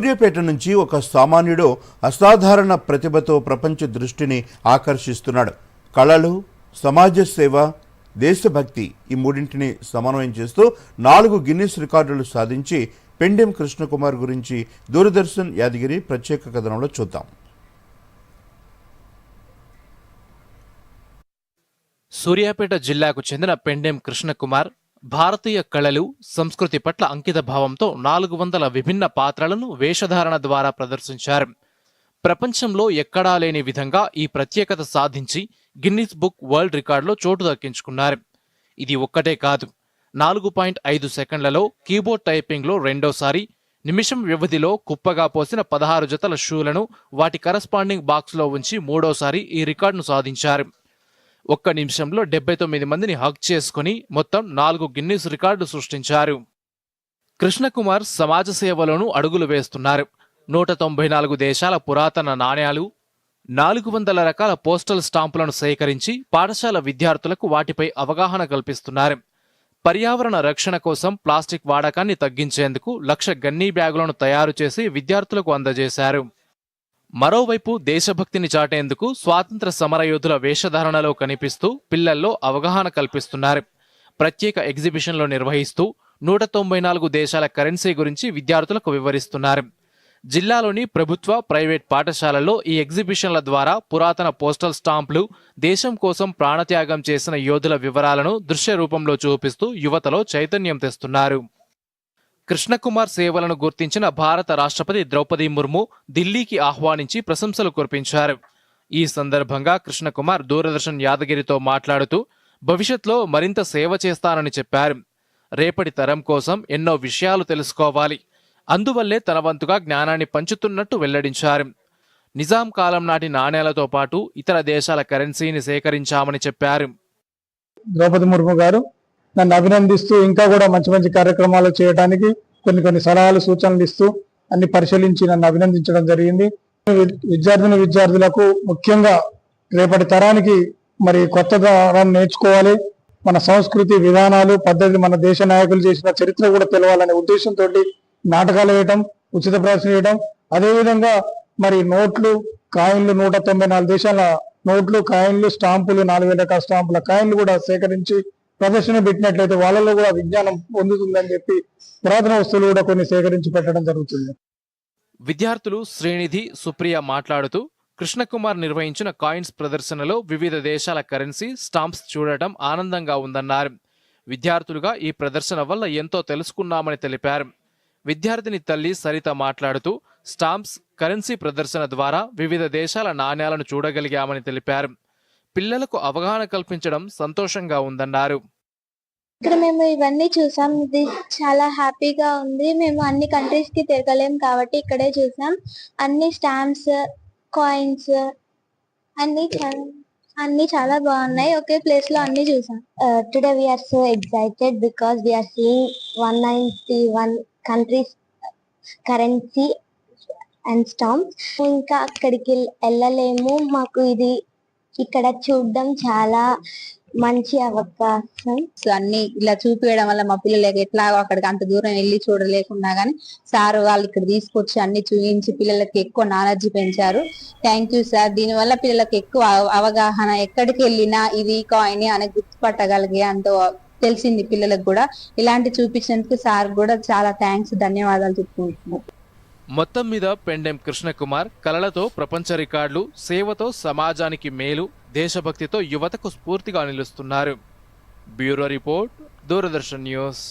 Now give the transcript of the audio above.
సూర్యాపేట నుంచి ఒక సామాన్యుడు అసాధారణ ప్రతిభతో ప్రపంచ దృష్టిని ఆకర్షిస్తున్నాడు. కళలు సమాజ సేవ దేశభక్తి ఈ మూడింటిని సమన్వయం చేస్తూ నాలుగు గిన్నిస్ రికార్డులు సాధించి పెండెం కృష్ణకుమార్ గురించి దూరదర్శన్ యాదగిరి ప్రత్యేక కథనంలో చూద్దాం. సూర్యాపేట జిల్లాకు చెందిన పెండెం కృష్ణకుమార్ భారతీయ కళలు సంస్కృతి పట్ల అంకిత భావంతో నాలుగు వందల విభిన్న పాత్రలను వేషధారణ ద్వారా ప్రదర్శించారు. ప్రపంచంలో ఎక్కడా లేని విధంగా ఈ ప్రత్యేకత సాధించి గిన్నిస్ బుక్ వరల్డ్ రికార్డులో చోటు దక్కించుకున్నారు. ఇది ఒక్కటే కాదు. నాలుగు పాయింట్ ఐదు సెకండ్లలో కీబోర్డ్ టైపింగ్లో రెండోసారి నిమిషం వ్యవధిలో కుప్పగా పోసిన పదహారు జతల షూలను వాటి కరస్పాండింగ్ బాక్స్లో ఉంచి మూడోసారి ఈ రికార్డును సాధించారు. ఒక్క నిమిషంలో డెబ్బై తొమ్మిది మందిని హక్ చేసుకుని మొత్తం నాలుగు గిన్నిస్ రికార్డు సృష్టించారు. కృష్ణకుమార్ సమాజ సేవలోనూ అడుగులు వేస్తున్నారు. నూట తొంభై నాలుగు దేశాల పురాతన నాణ్యాలు నాలుగు వందల రకాల పోస్టల్ స్టాంపులను సేకరించి పాఠశాల విద్యార్థులకు వాటిపై అవగాహన కల్పిస్తున్నారు. పర్యావరణ రక్షణ కోసం ప్లాస్టిక్ వాడకాన్ని తగ్గించేందుకు లక్ష గన్నీ బ్యాగులను తయారు చేసి విద్యార్థులకు అందజేశారు. మరోవైపు దేశభక్తిని చాటేందుకు స్వాతంత్ర సమరయోధుల వేషధారణలో కనిపిస్తూ పిల్లల్లో అవగాహన కల్పిస్తున్నారు. ప్రత్యేక ఎగ్జిబిషన్లు నిర్వహిస్తూ నూట తొంభై నాలుగు దేశాల కరెన్సీ గురించి విద్యార్థులకు వివరిస్తున్నారు. జిల్లాలోని ప్రభుత్వ ప్రైవేట్ పాఠశాలల్లో ఈ ఎగ్జిబిషన్ల ద్వారా పురాతన పోస్టల్ స్టాంపులు దేశం కోసం ప్రాణత్యాగం చేసిన యోధుల వివరాలను దృశ్య రూపంలో చూపిస్తూ యువతలో చైతన్యం తెస్తున్నారు. కృష్ణకుమార్ సేవలను గుర్తించిన భారత రాష్ట్రపతి ద్రౌపది ముర్ము ఢిల్లీకి ఆహ్వానించి ప్రశంసలు కురిపించారు. ఈ సందర్భంగా కృష్ణకుమార్ దూరదర్శన్ యాదగిరితో మాట్లాడుతూ భవిష్యత్లో మరింత సేవ చేస్తానని చెప్పారు. రేపటి తరం కోసం ఎన్నో విషయాలు తెలుసుకోవాలి. అందువల్లే తన వంతుగా జ్ఞానాన్ని పంచుతున్నట్టు వెల్లడించారు. నిజాం కాలం నాటి నాణేలతో పాటు ఇతర దేశాల కరెన్సీని సేకరించామని చెప్పారు. ద్రౌపది ముర్ము గారు నన్ను అభినందిస్తూ ఇంకా కూడా మంచి మంచి కార్యక్రమాలు చేయడానికి కొన్ని కొన్ని సలహాలు సూచనలు ఇస్తూ అన్ని పరిశీలించి నన్ను అభినందించడం జరిగింది. విద్యార్థిని విద్యార్థులకు ముఖ్యంగా రేపటి తరానికి మరి కొత్త తరం నేర్చుకోవాలి. మన సంస్కృతి విధానాలు పద్ధతి మన దేశ నాయకులు చేసిన చరిత్ర కూడా తెలవాలనే ఉద్దేశంతో నాటకాలు వేయటం ఉచిత ప్రదర్శన వేయటం. అదేవిధంగా మరి నోట్లు కాయిన్లు నూట తొంభై నాలుగు దేశాల నోట్లు కాయిన్లు స్టాంపులు నాలుగు వేల రకాల స్టాంపుల కాయిన్లు కూడా సేకరించి ప్రదర్శన పెట్టినట్లయితే వాళ్ళలో కూడా విజ్ఞానం పొందుతుందని చెప్పి పురాతన వస్తువులు కూడా కొన్ని సేకరించి పెట్టడం జరుగుతుంది. విద్యార్థులు శ్రీనిధి సుప్రియ మాట్లాడుతూ కృష్ణకుమార్ నిర్వహించిన కాయిన్స్ ప్రదర్శనలో వివిధ దేశాల కరెన్సీ స్టాంప్స్ చూడటం ఆనందంగా ఉందన్నారు. విద్యార్థులుగా ఈ ప్రదర్శన వల్ల ఎంతో తెలుసుకున్నామని తెలిపారు. విద్యార్థిని తల్లి సరిత మాట్లాడుతూ స్టాంప్స్ కరెన్సీ ప్రదర్శన ద్వారా వివిధ దేశాల నాణ్యాలను చూడగలిగామని తెలిపారు. పిల్లలకు అవగాహన కల్పించడం సంతోషంగా ఉందన్నారు. ఇక్కడ మేము ఇవన్నీ చూసాం. ఇది చాలా హ్యాపీగా ఉంది. మేము అన్ని కంట్రీస్కి తిరగలేం కాబట్టి ఇక్కడే చూసాం. అన్ని స్టాంప్స్ కాయిన్స్ అన్ని చాలా అన్ని చాలా బాగున్నాయి. ఒకే ప్లేస్లో అన్ని చూసాం. Today we are so excited because we are seeing one ninety one countries currency and stamps ఇంకా అక్కడికి వెళ్ళలేము. మాకు ఇది ఇక్కడ చూడడం చాలా మంచి అవకాశం. సో అన్ని ఇలా చూపించడం వల్ల మా పిల్లలకి ఎట్లా అక్కడికి అంత దూరం వెళ్ళి చూడలేకున్నా గానీ సార్ వాళ్ళు ఇక్కడ తీసుకొచ్చి అన్ని చూపించి పిల్లలకి ఎక్కువ నాలెడ్జ్ పెంచారు. థ్యాంక్ యూ సార్ దీని వల్ల పిల్లలకి ఎక్కువ అవగాహన ఎక్కడికి వెళ్ళినా ఇది కాయిన్ అని గుర్తుపట్టగలిగే అంత తెలిసింది పిల్లలకు కూడా. ఇలాంటి చూపించినందుకు సార్ కూడా చాలా థ్యాంక్స్ ధన్యవాదాలు చెప్పుకుంటున్నాను. మొత్తం మీద పెండెం కృష్ణకుమార్ కళలతో ప్రపంచ రికార్డులు సేవతో సమాజానికి మేలు దేశభక్తితో యువతకు స్ఫూర్తిగా నిలుస్తున్నారు. Bureau report Doordarshan news.